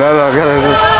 来来，看来是。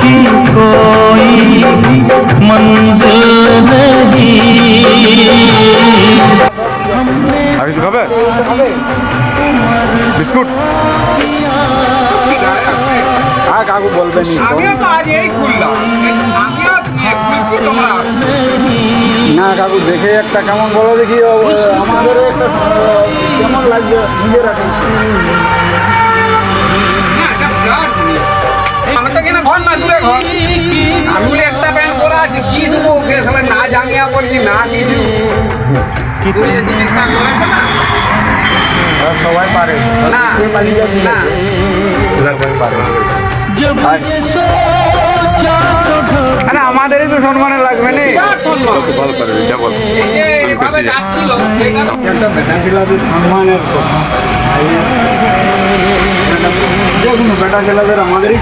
जिसकी कोई मंजिल नहीं আর কিছু খাবে বিস্কুট আর কাকু বলবেন আমিও তো আজ এই খুললাম আমিও খুলছি তোমরা না কাকু দেখে একটা কেমন বলো দেখি ও, আমাদের একটা আহ, কেমন লাগবে নিজের আঙুল একটা প্যান্ট করা আছে কি দেবো ওকে? না জাঙ্গিয়া করছি না কিছু। সবাই পারে। না আমাদেরই তো সম্মানে লাগবে না। বেটা ছেলেদের আমাদেরই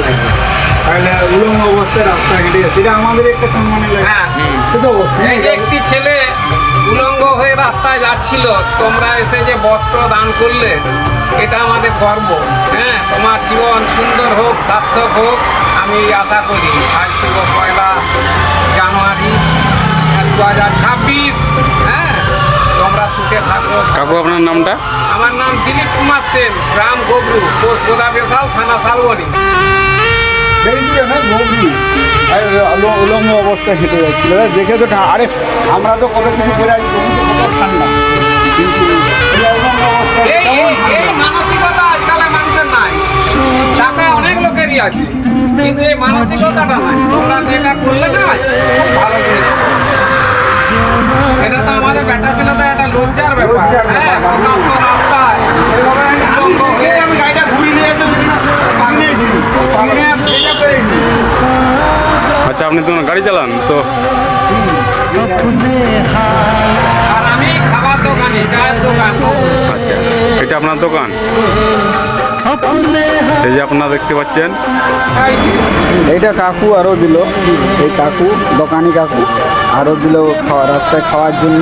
লাগবে। তাহলে উলঙ্গ অবস্থায় রাস্তা হেঁটে যাচ্ছে। এটা আমাদের একটা সম্মানে লাগে। হ্যাঁ। সে তো অবশ্যই। এই যে একটি ছেলে উলঙ্গ হয়ে রাস্তায় যাচ্ছিল তোমরা এসে যে বস্ত্র দান করলে এটা আমাদের গর্ব। হ্যাঁ তোমার জীবন সুন্দর হোক সার্থক হোক আমি আশা করি। আজ শুভ পয়লা জানুয়ারি দু হাজার ছাব্বিশ। হ্যাঁ তোমরা সুখে থাকো। কাকু আপনার নামটা? আমার নাম দিলীপ কুমার সেন গ্রাম গবরু পোস্ট গোদা থানা শালবনি। উলঙ্গ অবস্থায় হেঁটে যাচ্ছিল দেখে তো আরে আমরা তো কত কিছু করে আছি তবু তো কত ঠান্ডা। অনেক লোকেরই আছে কিন্তু এই মানসিকতাটা নাই। তোমরা যেটা করলে না খুব ভালো জিনিস এটা তো আমাদের বেটা ছিল তো একটা লজ্জার ব্যাপার। হ্যাঁ। আচ্ছা আপনি তো গাড়ি চালান তো। আচ্ছা এটা আপনার দোকান? এই যে আপনারা দেখতে পাচ্ছেন। এইটা কাকু আরও দিল এই কাকু দোকানি কাকু আরও দিল খাওয়া রাস্তায় খাওয়ার জন্য।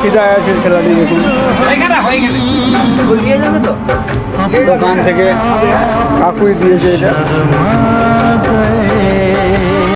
খিদায় আছে ছেলেটি দেখুন। দোকান থেকে কাকুই দিয়েছে এটা।